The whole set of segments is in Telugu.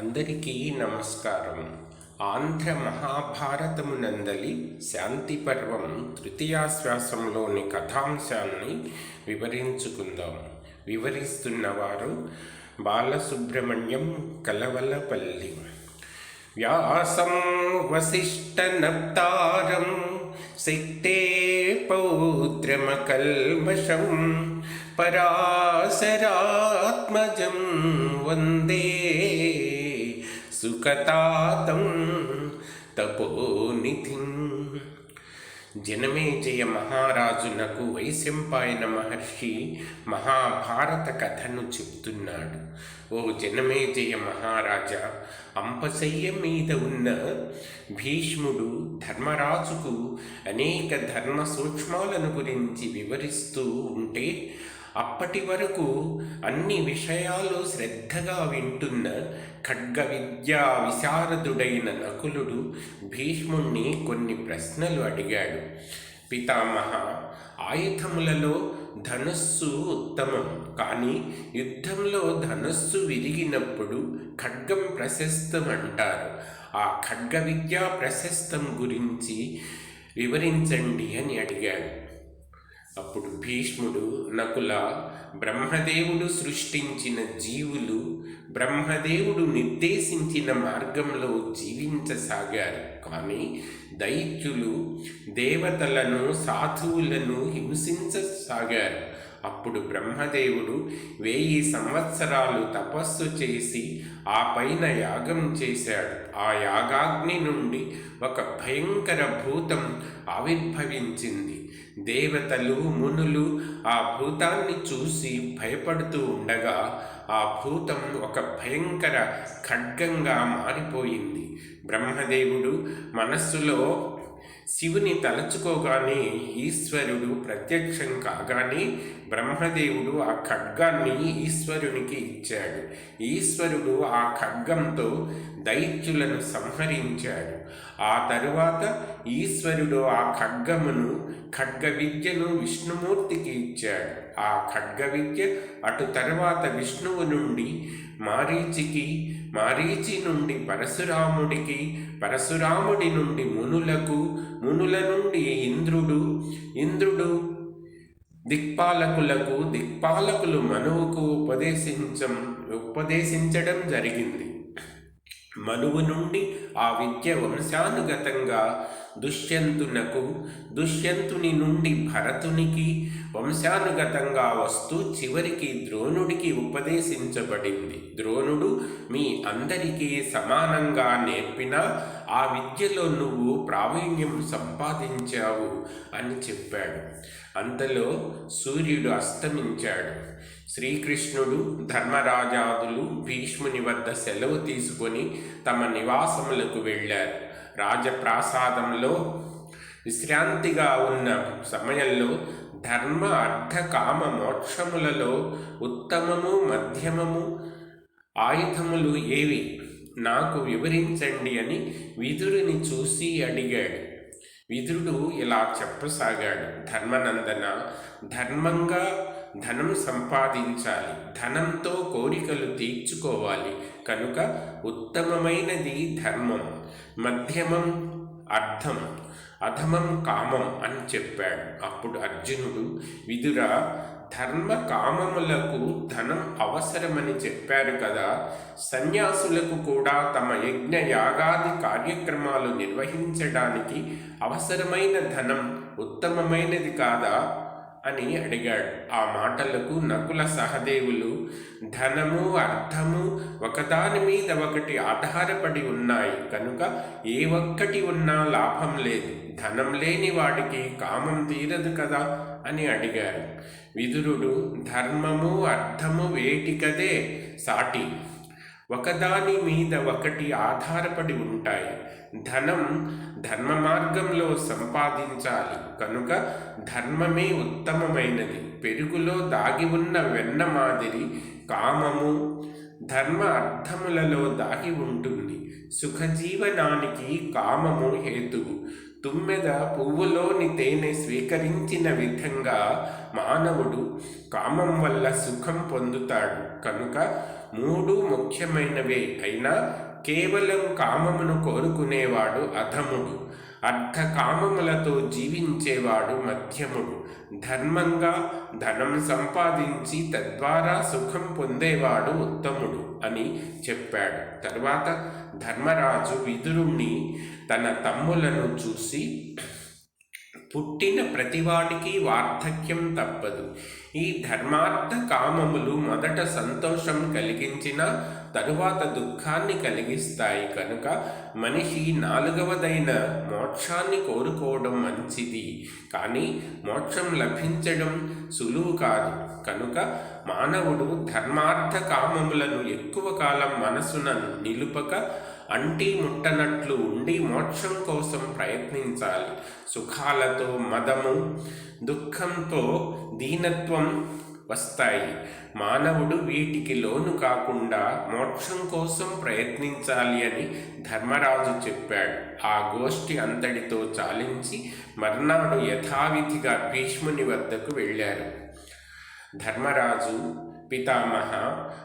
అందరికీ నమస్కారం. ఆంధ్ర మహాభారతమునందలి శాంతి పర్వం తృతీయాశ్వాసంలోని కథాంశాన్ని వివరించుకుందాం. వివరిస్తున్నవారు బాలసుబ్రహ్మణ్యం కలవలపల్లి. వ్యాసం వసిష్ఠనప్తారం శక్తే పౌత్రమకల్మషం పరాశరాత్మజం వందే సుఖతాతం తపోనిధి జనమేజయ మహారాజునకు వైశంపాయన మహర్షి మహాభారత కథను చెప్తున్నాడు. ఓ జనమేజయ మహారాజా అంపశయ్య మీద ఉన్న భీష్ముడు ధర్మరాజుకు అనేక ధర్మ సూక్ష్మాలను గురించి వివరిస్తూ ఉంటే అప్పటి వరకు అన్ని విషయాలు శ్రద్ధగా వింటున్న ఖడ్గ విద్యా విశారదుడైన నకులుడు భీష్ముణ్ణి కొన్ని ప్రశ్నలు అడిగాడు. పితామహ ఆయుధములలో ధనస్సు ఉత్తమం కానీ యుద్ధంలో ధనస్సు విరిగినప్పుడు ఖడ్గం ప్రశస్తం అంటారు. ఆ ఖడ్గ విద్యా ప్రశస్తం గురించి వివరించండి అని అడిగాడు. అప్పుడు భీష్ముడు నకుల బ్రహ్మదేవుడు సృష్టించిన జీవులు బ్రహ్మదేవుడు నిర్దేశించిన మార్గంలో జీవించసాగారు. కానీ దైత్యులు దేవతలను సాధువులను హింసించసాగారు. అప్పుడు బ్రహ్మదేవుడు వెయ్యి సంవత్సరాలు తపస్సు చేసి ఆ పైన యాగం చేశాడు. ఆ యాగాగ్ని నుండి ఒక భయంకర భూతం ఆవిర్భవించింది. దేవతలు మునులు ఆ భూతాన్ని చూసి భయపడుతూ ఉండగా ఆ భూతం ఒక భయంకర ఖడ్గంగా మారిపోయింది. బ్రహ్మదేవుడు మనస్సులో శివుని తలచుకోగానే ఈశ్వరుడు ప్రత్యక్షం కాగానే బ్రహ్మదేవుడు ఆ ఖడ్గాన్ని ఈశ్వరునికి ఇచ్చాడు. ఈశ్వరుడు ఆ ఖడ్గంతో దైత్యులను సంహరించాడు. ఆ తరువాత ఈశ్వరుడు ఆ ఖడ్గమును ఖడ్గ విద్యను విష్ణుమూర్తికి ఇచ్చాడు. ఆ ఖడ్గ విద్య అటు తర్వాత విష్ణువు నుండి మారీచికి మారీచి నుండి పరశురాముడికి పరశురాముడి నుండి మునులకు మునుల నుండి ఇంద్రుడు ఇంద్రుడు దిక్పాలకులకు దిక్పాలకులు మనువుకు ఉపదేశించం ఉపదేశించడం జరిగింది. మనువు నుండి ఆ విద్య వంశానుగతంగా దుష్యంతునకు దుష్యంతుని నుండి భరతునికి వంశానుగతంగా వస్తూ చివరికి ద్రోణుడికి ఉపదేశించబడింది. ద్రోణుడు మీ అందరికీ సమానంగా నేర్పిన ఆ విద్యలో నువ్వు ప్రావీణ్యం సంపాదించావు అని చెప్పాడు. అంతలో సూర్యుడు అస్తమించాడు. శ్రీకృష్ణుడు ధర్మరాజాదులు భీష్ముని వద్ద సెలవు తీసుకొని తమ నివాసములకు వెళ్ళారు. రాజప్రాసాదంలో విశ్రాంతిగా ఉన్న సమయంలో ధర్మ అర్థ కామ మోక్షములలో ఉత్తమము మధ్యమము ఆయుధములు ఏవి? నాకు వివరించండి అని విదురుని చూసి అడిగాడు. విదురుడు ఇలా చెప్పసాగాడు. ధర్మనందన ధర్మంగా ధనం సంపాదించాలి. ధనంతో కోరికలు తీర్చుకోవాలి. కనుక ఉత్తమమైనది ధర్మం. మధ్యమం అర్థం అధమం కామం అని చెప్పాడు. అప్పుడు అర్జునుడు విదుర ధర్మ కామములకు ధనం అవసరమని చెప్పారు కదా సన్యాసులకు కూడా తమ యజ్ఞ యాగాది కార్యక్రమాలు నిర్వహించడానికి అవసరమైన ధనం ఉత్తమమైనది కాదా? అని అడిగాడు. ఆ మాటలకు నకుల సహదేవులు ధనము అర్థము ఒకదాని మీద ఒకటి ఆధారపడి ఉన్నాయి. కనుక ఏ ఒక్కటి ఉన్నా లాభం లేదు. ధనం లేని వాడికి కామం తీరదు కదా అని అడిగారు. విదురుడు ధర్మము అర్థము వేటికదే సాటి. ఒకదాని మీద ఒకటి ఆధారపడి ఉంటాయి. ధనం ధర్మ మార్గంలో సంపాదించాలి. కనుక ధర్మమే ఉత్తమమైనది. పెరుగులో దాగి ఉన్న వెన్న మాదిరి కామము ధర్మ అర్థములలో దాగి ఉంటుంది. సుఖజీవనానికి కామము హేతువు. తుమ్మెద పువ్వులోని తేనె స్వీకరించిన విధంగా మానవుడు కామం వల్ల సుఖం పొందుతాడు. కనుక మూడు ముఖ్యమైనవే. అయినా కేవలం కామమును కోరుకునేవాడు అధముడు అర్థ కామములతో జీవించేవాడు మధ్యముడు ధర్మంగా ధనం సంపాదించి తద్వారా సుఖం పొందేవాడు ఉత్తముడు అని చెప్పాడు. తర్వాత ధర్మరాజు విదురుణ్ణి తన తమ్ములను చూసి పుట్టిన ప్రతివాడికి వార్ధక్యం తప్పదు. ఈ ధర్మార్థ కామములు మొదట సంతోషం కలిగించిన తరువాత దుఃఖాన్ని కలిగిస్తాయి కనుక మనిషి నాలుగవదైన మోక్షాన్ని కోరుకోవడం మంచిది. కానీ మోక్షం లభించడం సులువు కాదు. కనుక మానవుడు ధర్మార్థ కామములను ఎక్కువ కాలం మనసున నిలుపక అంటి ముట్టనట్లు ఉండి మోక్షం కోసం ప్రయత్నించాలి. సుఖాలతో మదము దుఃఖంతో దీనత్వం వస్తాయి. మానవుడు వీటికి లోను కాకుండా మోక్షం కోసం ప్రయత్నించాలి అని ధర్మరాజు చెప్పాడు. ఆ గోష్ఠి అంతటితో చాలించి మర్నాడు యథావిధిగా భీష్ముని వద్దకు వెళ్ళారు. ధర్మరాజు పితామహ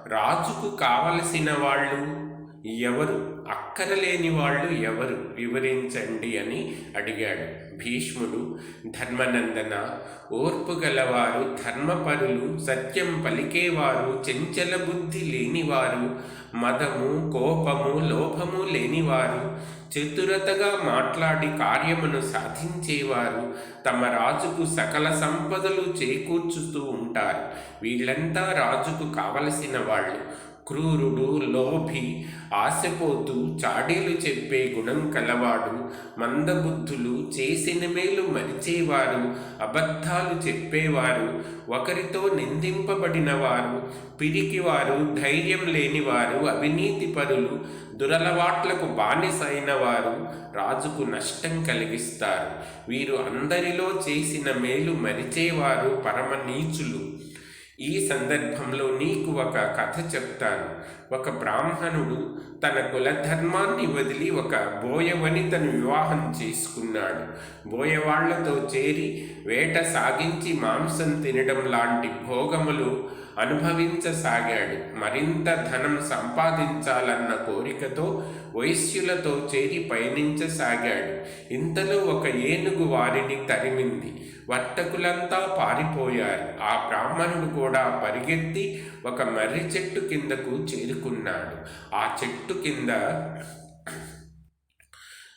రాజుకు కావలసిన వాళ్ళు ఎవరు? అక్కరలేని వాళ్ళు ఎవరు? వివరించండి అని అడిగాడు. భీష్ముడు ధర్మనందన ఓర్పు గలవారు ధర్మపరులు సత్యం పలికేవారు చెంచల బుద్ధి లేనివారు మదము కోపము లోభము లేనివారు చతురతగా మాట్లాడి కార్యమును సాధించేవారు తమ రాజుకు సకల సంపదలు చేకూర్చుతూ ఉంటారు. వీళ్ళంతా రాజుకు కావలసిన వాళ్ళు. క్రూరుడు లోభి ఆశపోతూ చాడీలు చెప్పే గుణం కలవాడు మందబుద్ధులు చేసిన మేలు మరిచేవారు అబద్ధాలు చెప్పేవారు ఒకరితో నిందింపబడిన వారు పిరికివారు ధైర్యం లేనివారు అవినీతి పరులు దురలవాట్లకు బానిసైన వారు రాజుకు నష్టం కలిగిస్తారు. వీరు అందరిలో చేసిన మేలు మరిచేవారు పరమ నీచులు ఈ సందర్భంలో నీకు ఒక కథ చెప్తాను. ఒక బ్రాహ్మణుడు తన కులధర్మాన్ని వదిలి ఒక బోయవనితను వివాహం చేసుకున్నాడు. బోయవాళ్ళతో చేరి వేట సాగించి మాంసం తినడం లాంటి భోగములు అనుభవించసాగాడు. మరింత ధనం సంపాదించాలన్న కోరికతో వైశ్యులతో చేరి పయనించసాగాడు. ఇంతలో ఒక ఏనుగు వారిని తరిమింది. వర్తకులంతా పారిపోయారు. ఆ బ్రాహ్మణుడు కూడా పరిగెత్తి ఒక మర్రి చెట్టు కిందకు చేరుకున్నాడు ఆ చెట్టు కింద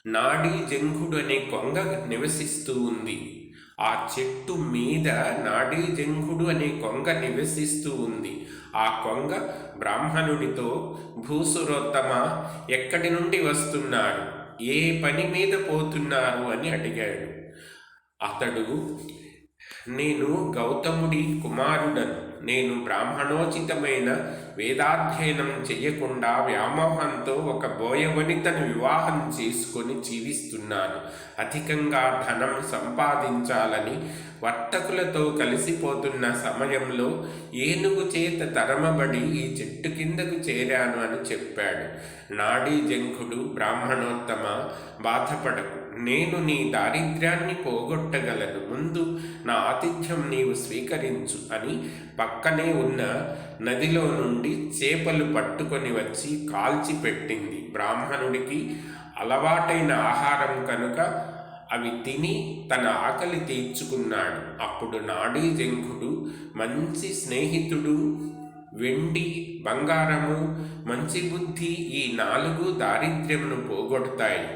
నాడీ జంఘుడు అనే కొంగ నివసిస్తూ ఉంది. ఆ చెట్టు మీద నాడీ జంఘుడు అనే కొంగ నివసిస్తూ ఉంది. ఆ కొంగ బ్రాహ్మణుడితో భూసురోత్తమ ఎక్కడి నుండి వస్తున్నారు ఏ పని మీద పోతున్నారు? అని అడిగాడు. అతడు నేను గౌతముడి కుమారుడను. నేను బ్రాహ్మణోచితమైన వేదాధ్యయనం చెయ్యకుండా వ్యామోహంతో ఒక బోయవనితను వివాహం చేసుకొని జీవిస్తున్నాను. అధికంగా ధనం సంపాదించాలని వర్తకులతో కలిసిపోతున్న సమయంలో ఏనుగు చేత తరమబడి ఈ చెట్టు కిందకు చేరాను అని చెప్పాడు. నాడీ జంకుడు బ్రాహ్మణోత్తమ బాధపడకు. నేను నీ దారిద్ర్యాన్ని పోగొట్టగలను. ముందు నా ఆతిథ్యం నీవు స్వీకరించు అని పక్కనే ఉన్న నదిలో నుండి చేపలు పట్టుకొని వచ్చి కాల్చి పెట్టింది బ్రాహ్మణుడికి అలవాటైన ఆహారం కనుక అవి తిని తన ఆకలి తీర్చుకున్నాడు. అప్పుడు నాడీ జంఘుడు మంచి స్నేహితుడు వెండి బంగారము మంచి బుద్ధి ఈ నాలుగు దారిద్ర్యమును పోగొడతాయి.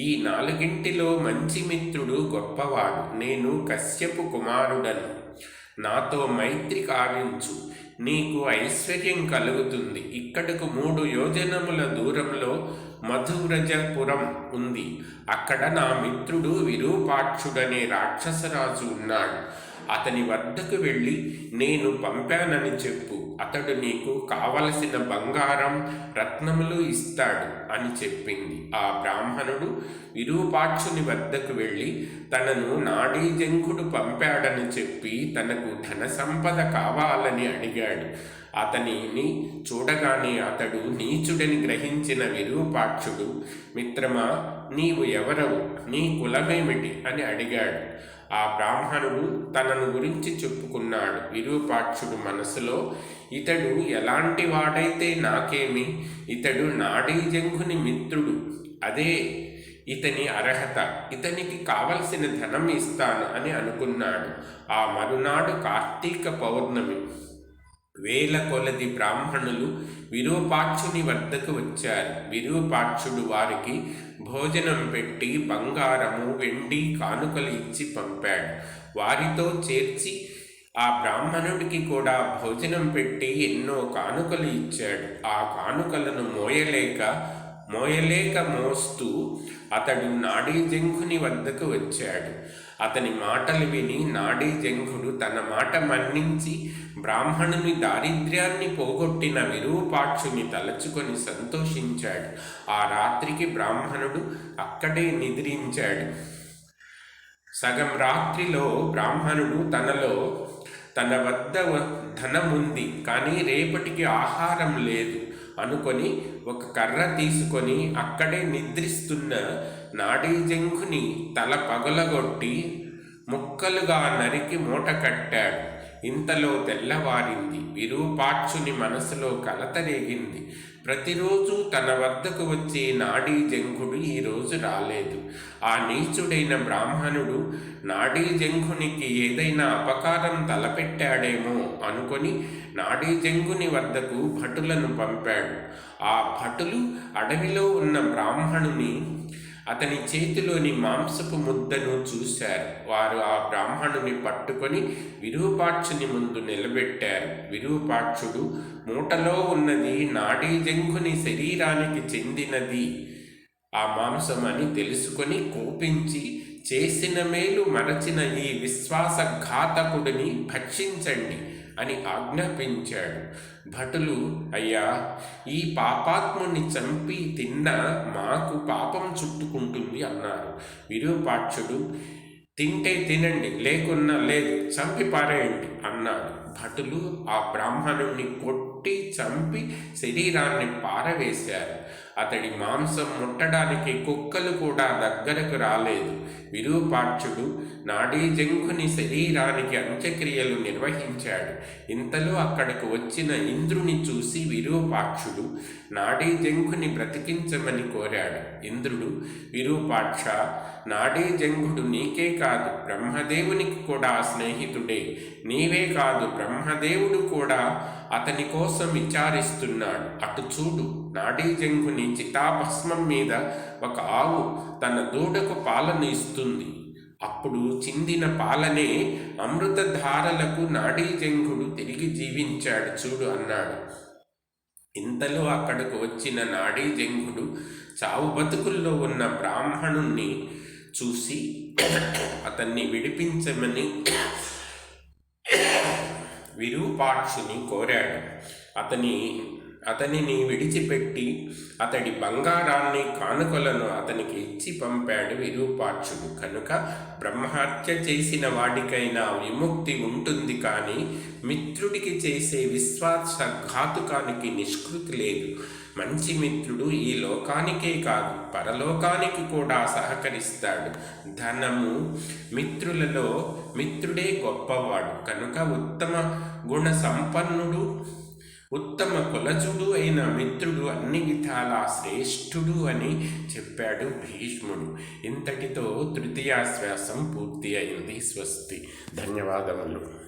ఈ నాలుగింటిలో మంచి మిత్రుడు గొప్పవాడు. నేను కశ్యపు కుమారుడను. నాతో మైత్రి కావించు. నీకు ఐశ్వర్యం కలుగుతుంది. ఇక్కడకు మూడు యోజనముల దూరంలో మధువ్రజపురం ఉంది. అక్కడ నా మిత్రుడు విరూపాక్షుడనే రాక్షసరాజు ఉన్నాడు. అతని వద్దకు వెళ్ళి నేను పంపానని చెప్పు అతడు నీకు కావలసిన బంగారం రత్నములు ఇస్తాడు అని చెప్పింది. ఆ బ్రాహ్మణుడు విరూపాక్షుని వద్దకు వెళ్ళి తనను నాడీజంకుడు పంపాడని చెప్పి తనకు ధన సంపద కావాలని అడిగాడు. అతనిని చూడగానే అతడు నీచుడని గ్రహించిన విరూపాక్షుడు మిత్రమా నీవు ఎవరవు? నీ కులమేమిటి? అని అడిగాడు. ఆ బ్రాహ్మణుడు తనను గురించి చెప్పుకున్నాడు. విరూపాక్షుడు మనసులో ఇతడు ఎలాంటి వాడైతే నాకేమి ఇతడు నాడీ జంఘుని మిత్రుడు. అదే ఇతని అర్హత. ఇతనికి కావలసిన ధనం ఇస్తాను అని అనుకున్నాడు. ఆ మరునాడు కార్తీక పౌర్ణమి. వేల కొలది బ్రాహ్మణులు విరూపాక్షుని వద్దకు వచ్చారు. విరూపాక్షుడు వారికి భోజనం పెట్టి బంగారము వెండి కానుకలు ఇచ్చి పంపాడు. వారితో చేర్చి ఆ బ్రాహ్మణుడికి కూడా భోజనం పెట్టి ఎన్నో కానుకలు ఇచ్చాడు. ఆ కానుకలను మోయలేక మోయలేక మోస్తూ అతడు నాడీ జంఘుని వద్దకు వచ్చాడు. అతని మాటలు విని నాడీ జంఘుడు తన మాట మన్నించి బ్రాహ్మణుని దారిద్ర్యాన్ని పోగొట్టిన విరూపాక్షుని తలచుకొని సంతోషించాడు. ఆ రాత్రికి బ్రాహ్మణుడు అక్కడే నిద్రించాడు. సగం రాత్రిలో బ్రాహ్మణుడు తనలో తన వద్ద ధనముంది కానీ రేపటికి ఆహారం లేదు అనుకొని ఒక కర్ర తీసుకొని అక్కడే నిద్రిస్తున్న నాడీ జంఘుని తల పగలగొట్టి ముక్కలుగా నరికి మూట కట్టాడు. ఇంతలో తెల్లవారింది. విరూపాక్షుని మనసులో కలతరేగింది ప్రతిరోజు తన వద్దకు వచ్చే నాడీ జంఘుడు ఈరోజు రాలేదు. ఆ నీచుడైన బ్రాహ్మణుడు నాడీ జంఘునికి ఏదైనా అపకారం తలపెట్టాడేమో అనుకొని నాడీ జంఘుని వద్దకు భటులను పంపాడు. ఆ భటులు అడవిలో ఉన్న బ్రాహ్మణుని అతని చేతిలోని మాంసపు ముద్దను చూశారు. వారు ఆ బ్రాహ్మణుని పట్టుకొని విరూపాక్షుని ముందు నిలబెట్టారు. విరూపాక్షుడు మూటలో ఉన్నది నాడీ జంకుని శరీరానికి చెందినది. ఆ మాంసం అని తెలుసుకొని కోపించి చేసిన మేలు మరచిన ఈ విశ్వాసఘాతకుడిని భక్షించండి అని ఆజ్ఞాపించాడు. భటులు అయ్యా ఈ పాపాత్ముని చంపి తిన్న మాకు పాపం చుట్టుకుంటుంది అన్నారు. విరూపాక్షుడు తింటే తినండి లేకున్నా లేదు చంపి పారేయండి అన్నాడు. భటులు ఆ బ్రాహ్మణుణ్ణి కొట్టి చంపి శరీరాన్ని పారవేశారు. అతడి మాంసం ముట్టడానికి కుక్కలు కూడా దగ్గరకు రాలేదు. విరూపాక్షుడు నాడీ జంఘుని శరీరానికి అంత్యక్రియలు నిర్వహించాడు. ఇంతలో అక్కడకు వచ్చిన ఇంద్రుని చూసి విరూపాక్షుడు నాడీ జంఘుని బ్రతికించమని కోరాడు. ఇంద్రుడు విరూపాక్ష నాడీ జంఘుడు నీకే కాదు బ్రహ్మదేవునికి కూడా స్నేహితుడే. నీవే కాదు బ్రహ్మదేవుడు కూడా అతని కోసం విచారిస్తున్నాడు. అటు చూడు. నాడీజంగుని చితాభస్మం మీద ఒక ఆవు తన దూడకు పాలను ఇస్తుంది. అప్పుడు చిందిన పాలనే అమృతధారలకు నాడీజంగుడు తిరిగి జీవించాడు చూడు అన్నాడు. ఇంతలో అక్కడకు వచ్చిన నాడీజంగుడు చావు బతుకుల్లో ఉన్న బ్రాహ్మణుణ్ణి చూసి అతన్ని విడిపించమని విరూపాక్షుని కోరాడు. అతని అతనిని విడిచిపెట్టి అతడి బంగారాన్ని కానుకలను అతనికి ఇచ్చి పంపాడు విరూపాక్షుడు. కనుక బ్రహ్మహత్య చేసిన వాడికైనా విముక్తి ఉంటుంది కానీ మిత్రుడికి చేసే విశ్వాస ఘాతుకానికి నిష్కృతి లేదు. మంచి మిత్రుడు ఈ లోకానికే కాదు పరలోకానికి కూడా సహకరిస్తాడు. ధనము మిత్రులలో మిత్రుడే గొప్పవాడు. కనుక ఉత్తమ గుణ సంపన్నుడు ఉత్తమ కులజుడు అయిన మిత్రుడు అన్ని విధాలా శ్రేష్ఠుడు అని చెప్పాడు భీష్ముడు. ఇంతటితో తృతీయాశ్వాసం పూర్తి అయింది స్వస్తి. ధన్యవాదములు.